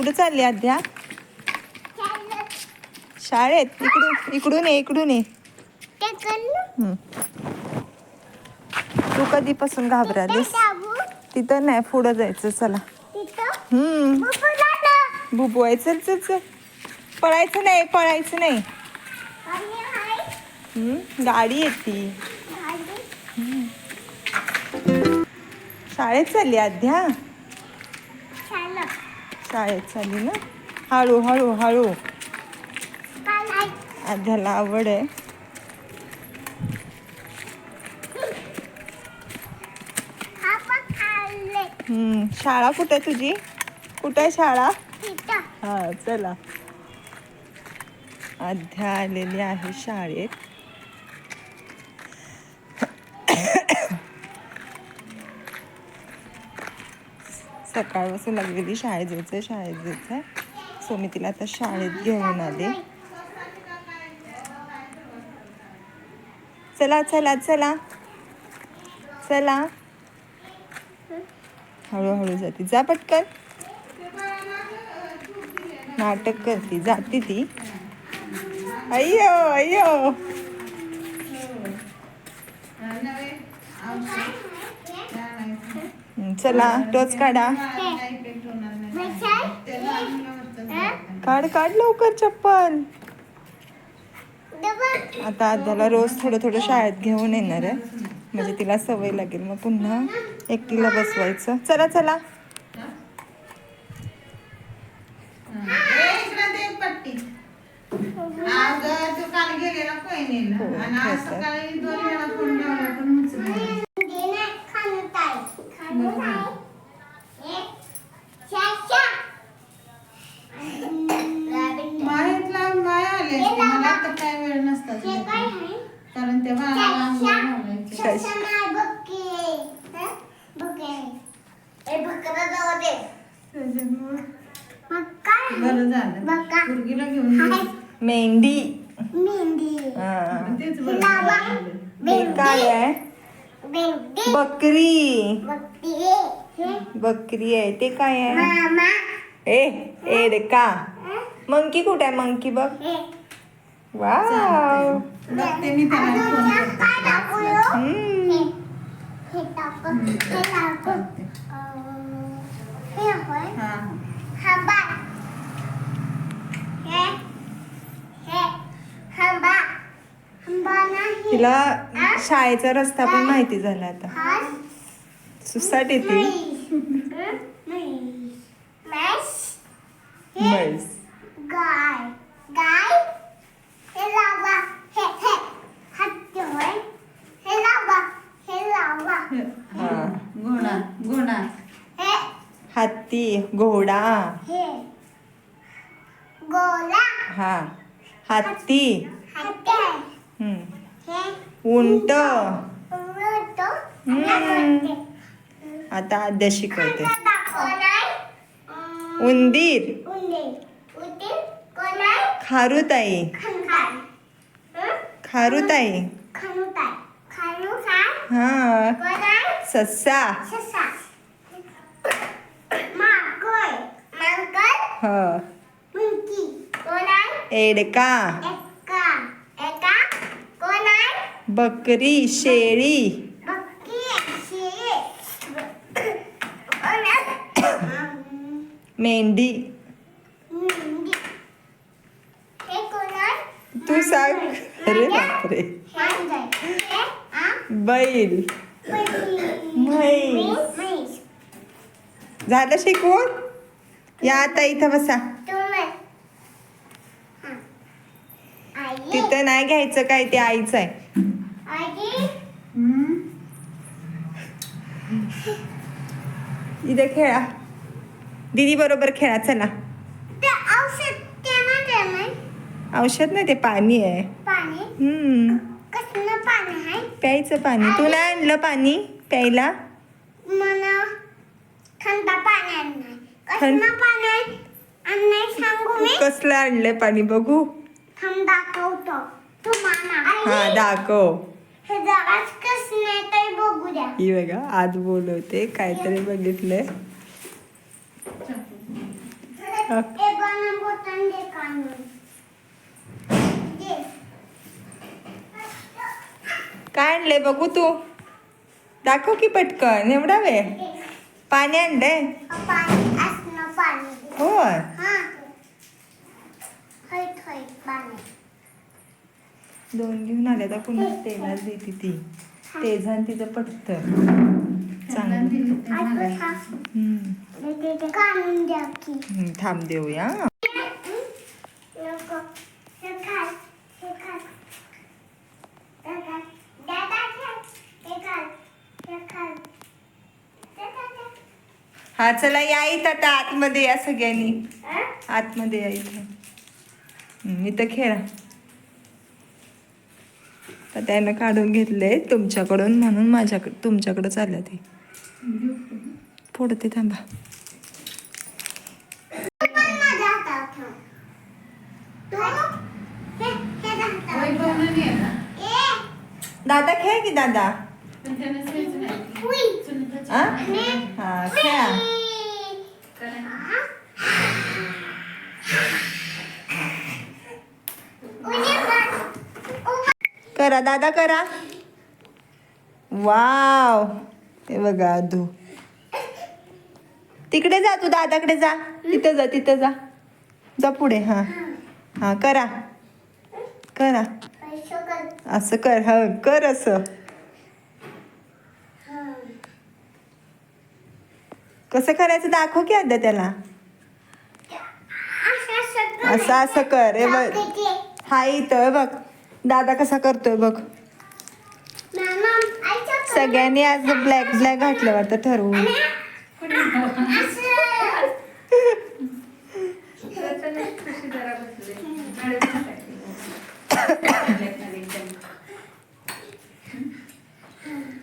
कुठं चालली अध्या शाळेत? इकडून इकडून ये इकडून ये. हम्म. तू कधीपासून घाबरालीस? तिथं नाही पुढं जायचं चला. हम्म. बुबवाय चल चल चल. पळायचं नाही पळायचं नाही. हम्म, गाडी येते. शाळेत चालली अध्या शाळेत चालली ना? हळू हळू हळू. अध्याला आवड आहे. हम्म, शाळा कुठे तुझी? कुठे आहे शाळा? हा चला. अध्या आलेली आहे शाळेत. सकाळपासून लागलेली शाळेत जायचं शाळेत जायचं सो मी तिला आता शाळेत घेऊन आले. चला चला चला. चला. हळूहळू जाते. जा पटकन. नाटक करते. जाते ती. अय्यो अय्यो हं, चला टोच काढा. काढ काढ लवकर चप्पल. आता आद्याला रोज थोडं थोडं शाळेत घेऊन येणार आहे. म्हणजे तिला सवय लागेल. मग पुन्हा एकटीला बसवायचं. चला चला. 嗯 बकरी आहे ते काय आहे? मामा. ए एडका मंकी कुठे आहे? मंकी बघ. वाव. बघते मी त्याला फोन. हे हे हे हा हा. हे हे तिला शाळेचा रस्ता पण माहिती झाला आता. सुसाट येते म्हैस म्हैस म्हैस हे म्हैस गाय गाय हे लावा हे हे हत्ती होय हे लावा हे लावा हा घोडा घोडा हे हत्ती घोडा हे गोला हा हत्ती हत्ती हम्म. हे उंट उंट हम्म. आता आद्या शिकवते दाखवणार उंदीर. खारुताई. खारुताई. हा. ससा. ह. एडका. बकरी शेळी. मेंढी तू सांग. अरे बापरे. बैल. म्हैस. झालं शिकवून? या आता इथं बसा. तिथं नाही घ्यायचं काय ते आईचं आहे. इथे खेळा. दीदी बरोबर खेळा चला. औषध नाही ते पाणी आहे. हम्म. प्यायचं पाणी. तू नाही आणलं पाणी प्यायला? कसलं आणलंय पाणी बघू. हा दाखव. हे ही बघा आज बोलवते काहीतरी बघितलंय एक गणन बोटन दे काढून दे काय आणलंय बघू तू. दाखव की पटकन एवढा वेळ. पाणी. होय. हा. दोन घेऊन आल्या तर पुन्हा तेलाच देते ती. तेज आणि तिचं पटत चांगलं थांब. देऊया. हे चला या इथं आता आतमध्ये या सगळ्यांनी? आतमध्ये या इथं. इथं खेळा. तर त्यानं काढून घेतले तुमच्याकडून म्हणून माझ्याकडे तुमच्याकडं चाललं ते. फोडते थांबा. दादा खेळ की दादा? हा? हा खेळा हुई. काय? हा? उडी मार. उभा. करा दादा करा. वाव. हे बघा अधू तिकडे जा तू दादाकडे जा. तिथं जा तिथं जा. जा पुढे हा. हा करा. करा. असं कर हा कर असं. हा. कसं करायचं दाखव की आता त्याला. असं असं कर. हे बघ. हा इथं हे बघ. दादा कसा करतोय बघ. सगळ्यांनी आज ब्लॅक ब्लॅक घातलं वाटतं ठरवून.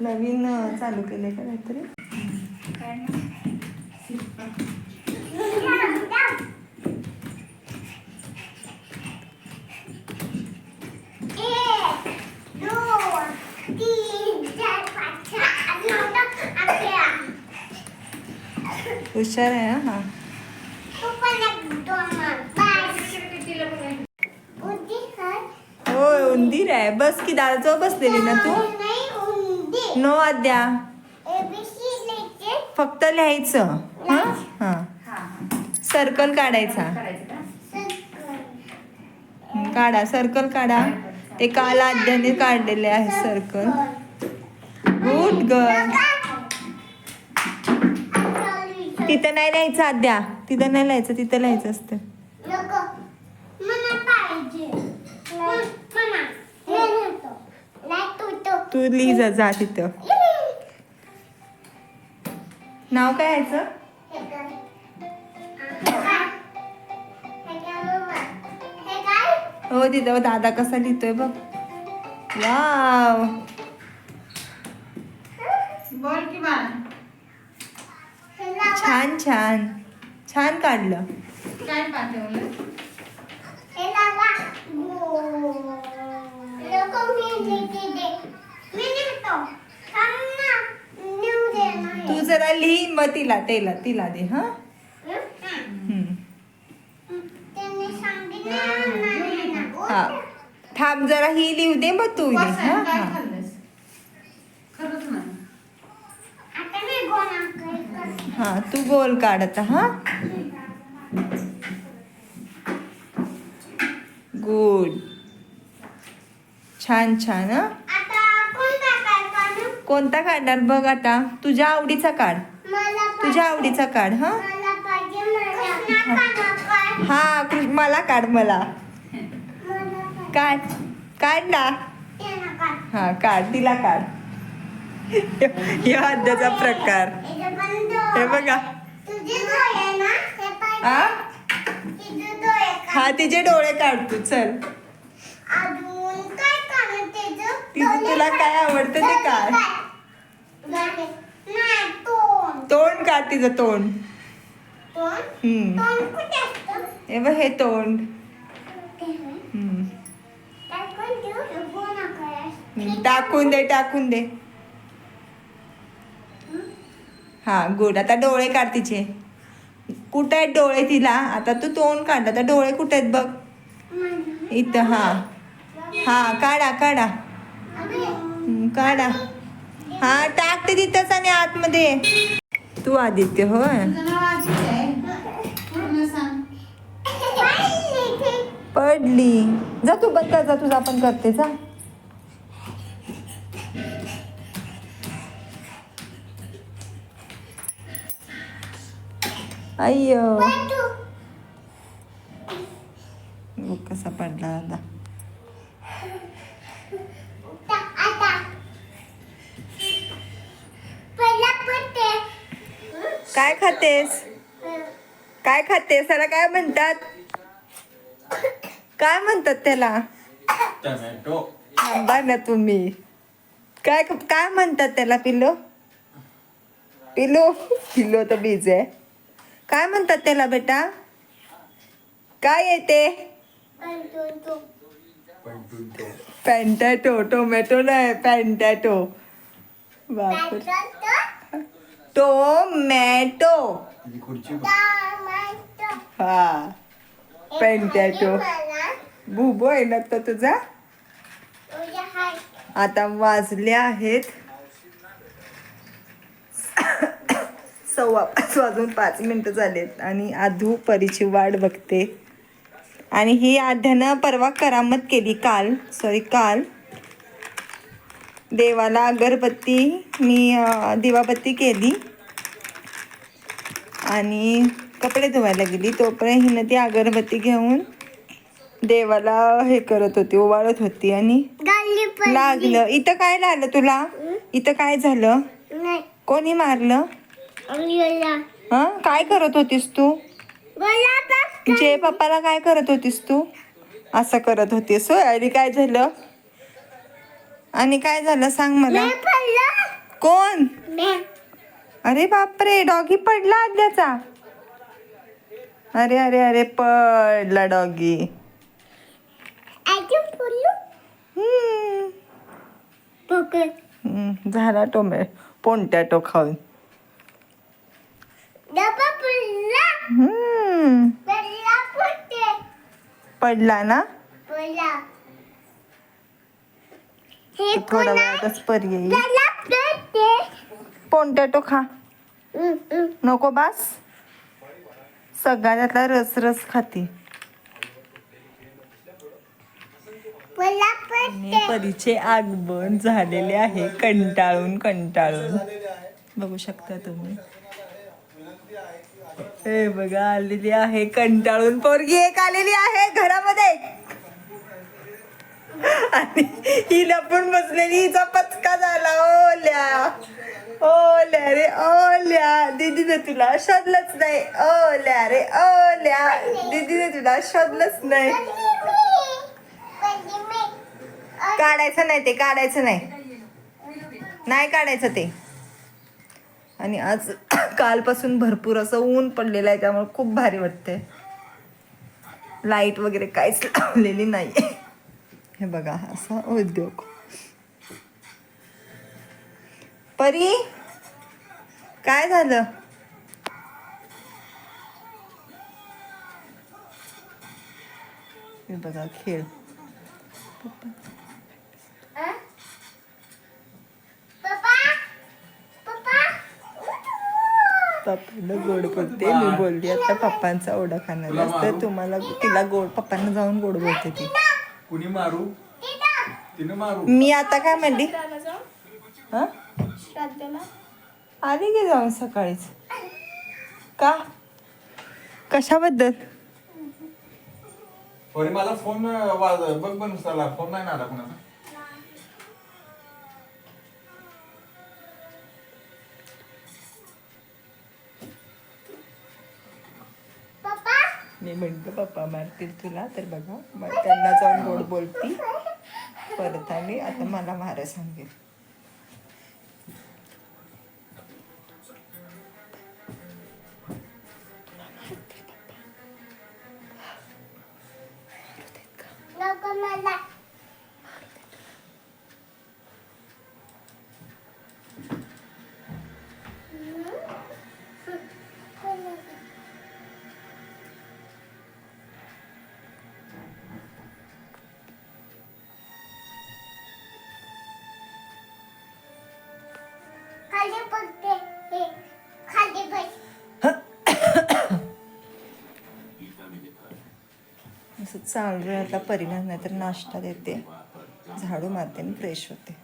नवीन चालू केलंय का काहीतरी काय एक, दोन, तीन, चार, पाच, सहा, आठ, नऊ, दहा, अकरा. हुशार आहे हा होय उंदीर आहे. बस की दादाजवळ बसलेली ना तू? नो आद्या. फक्त लिहायचं. हा? हा. सर्कल काढायचा. काढा सर्कल काढा. ते काल आद्याने काढलेले आहे सर्कल. Good girl. तिथं नाही लिहायचं आद्या तिथं नाही लिहायचं तिथं लिहायचं असतं. हे. तू लिही जा जा तिथं. नाव काय यायचं? हे तिथं दादा कसा लिहितोय बघ. वाव. बोल की बाळा. छान छान. छान काढलं. काय पाठवलं? हे हे. तू जरा लिही मग तिला तिला तिला दे हा? हं? हम्म. त्यांनी सांगितलं नाही ना. थांब जरा ही लिहू दे मग तू लिही हा हा. खरंच नाही. आता मी गोळा करते. हा तू गोल काढ आता हा? गुड छान छान हा? कोणता काढणार बघ आता तुझ्या आवडीचा काढ. तुझ्या आवडीचा काढ हा? हा. मला काढ मला. काढ. काढ ना. हा काढ तिला काढ. या अद्याचा प्रकार हे बघा तुझे डोळे ना हे तिचे डोळे काढ तू चल काय? तिचं तुला. काय आवडतं ते. नाही तोंड काढ तिचं तोंड हे बघ हे तोंड. टाकून दे टाकून दे हां गुड आता डोळे काढ तिचे. कुठे आहेत डोळे तिला? आता तू तोंड काढ. आता डोळे कुठे आहेत बघ? इथं हां. हां काढा काढा. काढा. हां टाकते तिथंच आणि आतमध्ये. तू आदित्य होय? पडली. जा तू बंद कर जा. तुझा आपण करते जा. अय्यो. कसा पडला आता. काय खातेस? काय खातेस? त्याला काय म्हणतात? काय म्हणतात त्याला? टमॅटो थांबा ना तुम्ही. काय काय म्हणतात त्याला पिल्लो? पिल्लो? पिल्लो तर बीज आहे. काय म्हणतात त्याला बेटा? काय येते पंटुंटो पॅन्टॅटो टोमॅटो नाही पॅन्टॅटो बापर. टोमॅटो ही. हा. पॅन्टॅटो बुबो आहे ना तो तुझा? आता वाजले आहेत. सव्वा पाच वाजून पाच मिनटं झालेत आणि आधू परीची वाट बघते. आणि ही आध्यानं परवा करामत केली काल सॉरी काल. देवाला अगरबत्ती मी दिवाबत्ती केली. आणि कपडे धुवायला गेली. तोपर्यंत हिनं ती अगरबत्ती घेऊन देवाला हे करत होती ओवाळत होती आणि लागलं. इथं काय लागलं तुला? इथं काय झालं? कोणी मारलं? हा? काय करत होतीस तू? जे पप्पाला काय करत होतीस तू? असं करत होतीस होय? आणि काय झालं? आणि काय झालं सांग मला? कोण? अरे बापरे डॉगी पडला आद्याचा अरे अरे अरे पडला डॉगी. झाला टोमॅ पोंटॅटो खाऊन. हम्म. पडला ना? थोड्या वेळातच परी येईल पोंटॅटो खा. नको बास. सगळ्यातला रस रस खाती परीचे आगमन झालेले आहे कंटाळून कंटाळून. बघू शकता तुम्ही. हे बघा आलेली आहे कंटाळून पोरगी एक आलेली आहे घरामध्ये. आणि ही लपून बसलेली हिचा पचका झाला. ओल्या ओल्या रे ओल्या. दीदीने तुला शोधलंच नाही. ओल्या रे ओल्या. दीदीने तुला शोधलंच नाही. काढायचं नाही ते काढायचं नाही. नाही काढायचं ते. आणि आज कालपासून भरपूर असं ऊन पडलेलं आहे त्यामुळे खूप भारी वाटते लाइट वगैरे काहीच लावलेली नाही. हे बघा असा उद्योग. परी काय झालं? हे बघा खेळ. पप्पांना गोड बोलते मी बोलली आता पप्पांचा ओढा खाणार असतं तुम्हाला तिला गोड पप्पांना जाऊन गोड बोलते ती. कुणी मारू? तिनं मारू? मी आता काय म्हणली? हा? आली गे जाऊन सकाळीच. का? कशाबद्दल? मला फोन वाज बघ पण उचलला फोन नाही ना आला कुणाचा? मी म्हणतो पप्पा मारतील तुला तर बघा मग त्यांना जाऊन गोड बोलती. परत आणि आता मला मारा सांगेल. असं चालू आहे आता परिणाम नाही तर नाश्ता देते. झाडू मारते आणि फ्रेश होते.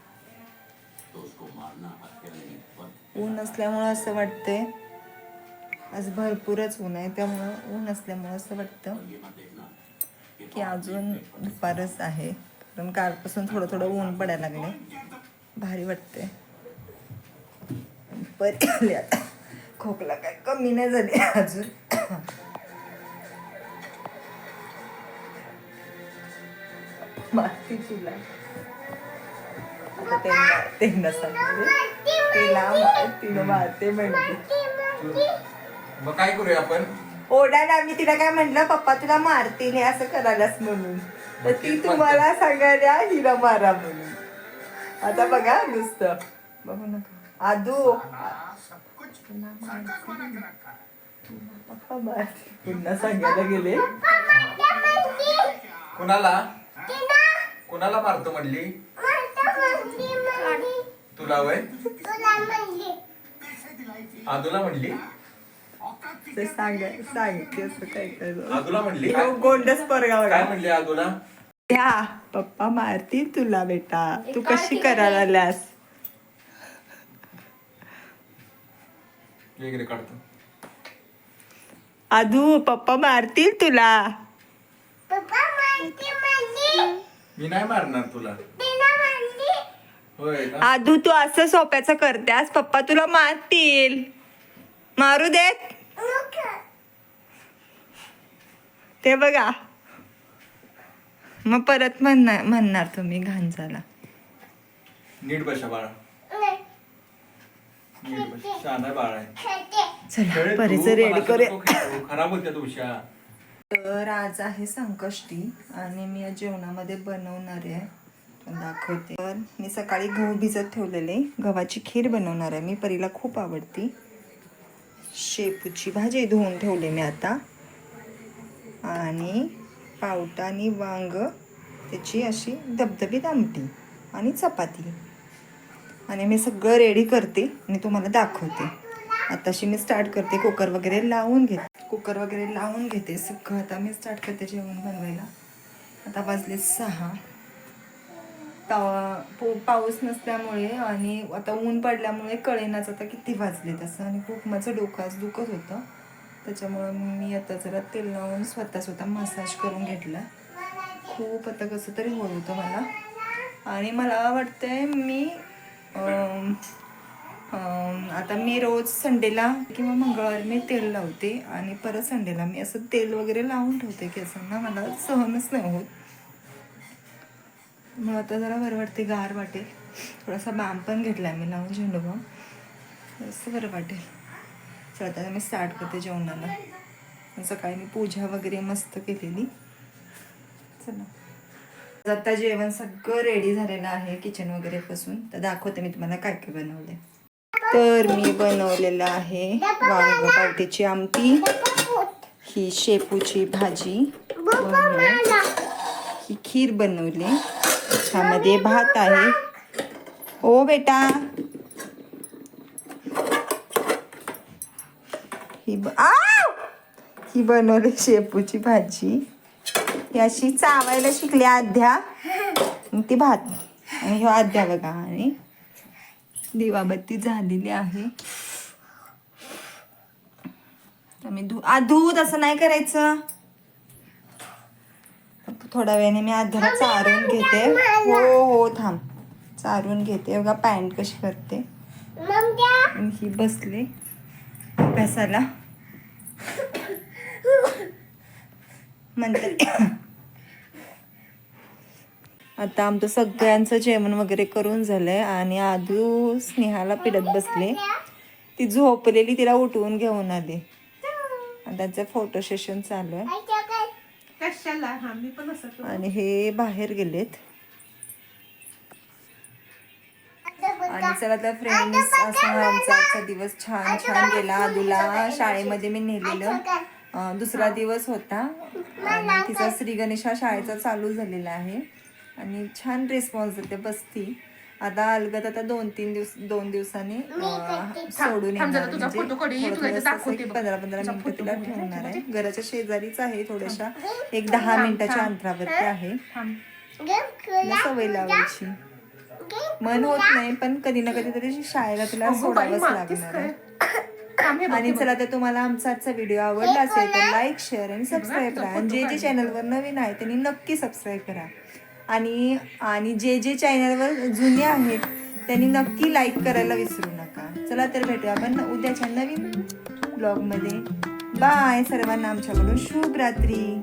ऊन असल्यामुळं असं वाटतंय. आज भरपूरच ऊन आहे त्यामुळं ऊन असल्यामुळं असं वाटतं की अजून दुपारच आहे. कारण कालपासून थोडं थोडं ऊन पडायला लागले. भारी वाटते बरी आता. खोकला काय कमी नाही झाली अजून. मारती तुला. त्यांना त्यांना सांगते. तिला मारते म्हणते. मग काय करूया आपण? ओढायला मी तिला काय म्हटलं पप्पा तुला मारतील हे असं करायलाच म्हणून. तर ती तुम्हाला सांगायला हिला मारा म्हणून. आता बघा नुसतं. बघू नका. आदू पुन्हा सांगायला गेले कुणाला कुणाला मारतो म्हणली तुला वय आदूला म्हणली ते सांग सांगते असं काय काय आदूला म्हणली गोंडस परगाव काय म्हणली आदूला त्या पप्पा मारतील तुला बेटा तू कशी करायला आल्यास वेगळे काढतो. आदू पप्पा मारतील तुला. पप्पा माहिती म्हणली मी नाही मारणार तुला. होय का? आदू तू असं सोप्याचं करतेस? पप्पा तुला मारतील. मारू देत? नको ते बघा. मग परत म्हणणार म्हणणार तुम्ही घाण झाला. नीट बसा बाळा नाही नीट बस छान आहे बाळा आहे खेळते चला रेडी करूया. खराब होत्या तर आज आहे संकष्टी आणि मी आज जेवणामध्ये बनवणार आहे. दाखवते. तर मी सकाळी गहू भिजत ठेवलेले. गव्हाची खीर बनवणार आहे. मी परीला खूप आवडती. शेपूची भाजी धुवून ठेवले मी आता. आणि पावटा आणि वांग त्याची अशी धबधबीत आमटी आणि चपाती. आणि मी सगळं रेडी करते आणि तुम्हाला दाखवते. आताशी मी स्टार्ट करते कुकर वगैरे लावून घेते. कुकर वगैरे लावून घेते सगळं. आता मी स्टार्ट करते जेवण बनवायला. आता वाजले सहा. पावा पो- पाऊस नसल्यामुळे आणि आता ऊन पडल्यामुळे कळेनाच आता किती वाजले तसं. आणि खूप माझं डोकं आज दुखत होतं. त्याच्यामुळं मी आता जरा तेल लावून स्वतः स्वतः मसाज करून घेतला. खूप आता कसं तरी होत होतं मला. आणि मला वाटतंय मी आता मी रोज संडेला किंवा मंगळवारी मी तेल लावते आणि परत संडेला मी असं तेल वगैरे लावून ठेवते केसांना. मला सहनच नाही होत. मग आता जरा बरं वाटते गार वाटेल. थोडासा बाम पण घेतला मी लावून झेंडू बाम असं बरं वाटेल. चला आता मी स्टार्ट करते जेवणाला. सकाळी मी पूजा वगैरे मस्त केलेली. चला. आता जेवण सगळं रेडी झालेलं आहे किचन वगैरे पासून. तर दाखवते मी तुम्हाला काय काय बनवले तर मी बनवलेलं आहे वांग पावट्याची आमटी ही शेपूची भाजी ही खीर बनवली. ह्यामध्ये भात आहे. ओ बेटा. ही ब- ही बनवली शेपूची भाजी. ही अशी चावायला शिकली आध्या आणि ती भात. आणि ह्यो आध्या बघा. आणि दिवाबत्ती झालेली आहे. आम्ही धू आ दूध असं नाही करायचं. थोड्या वेळाने मी आध्याला चारून घेते. हो हो थांब. चारून घेते. बघा पॅन्ट कशी करते. ही बसले. अभ्यासाला. नंतर. आता आमचं सगळ्यांचं जेवण वगैरे करून झालंय आणि आदू स्नेहाला पिडत बसले. ती झोपलेली तिला उठवून घेऊन आली. आणि त्यांचं फोटो सेशन चालू आहे. हा. आणि हे बाहेर गेलेत. आणि चला तर फ्रेंड्स असा आमचा आजचा दिवस छान छान गेला. आदूला शाळेमध्ये मी नेलेलं. दुसरा दिवस होता. आणि तिचा श्री गणेशा शाळेचा चालू झालेला आहे. आणि छान रिस्पॉन्स देते बसती. आता अलगत आता दोन तीन दिवस दोन दिवसांनी सोडून येणार म्हणजे. पंधरा पंधरा मिनिटं तिला ठेवणार आहे. घराच्या शेजारीच आहे थोड्याशा एक दहा मिनिटाच्या अंतरावरती आहे. सवय लावायची. मन होत नाही पण कधी ना कधी तरी शाळेला तिला सोडावंच लागणार आहे. आणि. चला तर तुम्हाला आमचा आजचा व्हिडिओ आवडला असेल तर लाईक शेअर आणि सबस्क्राईब करा. आणि जे जे चॅनलवर नवीन आहे त्यांनी नक्की सबस्क्राईब करा. आणि आणि जे जे चॅनलवर जुने आहेत त्यांनी नक्की लाईक करायला विसरू नका. चला तर भेटूया आपण उद्याच्या नवीन ब्लॉगमध्ये बाय सर्वांना आमच्याकडून शुभ रात्री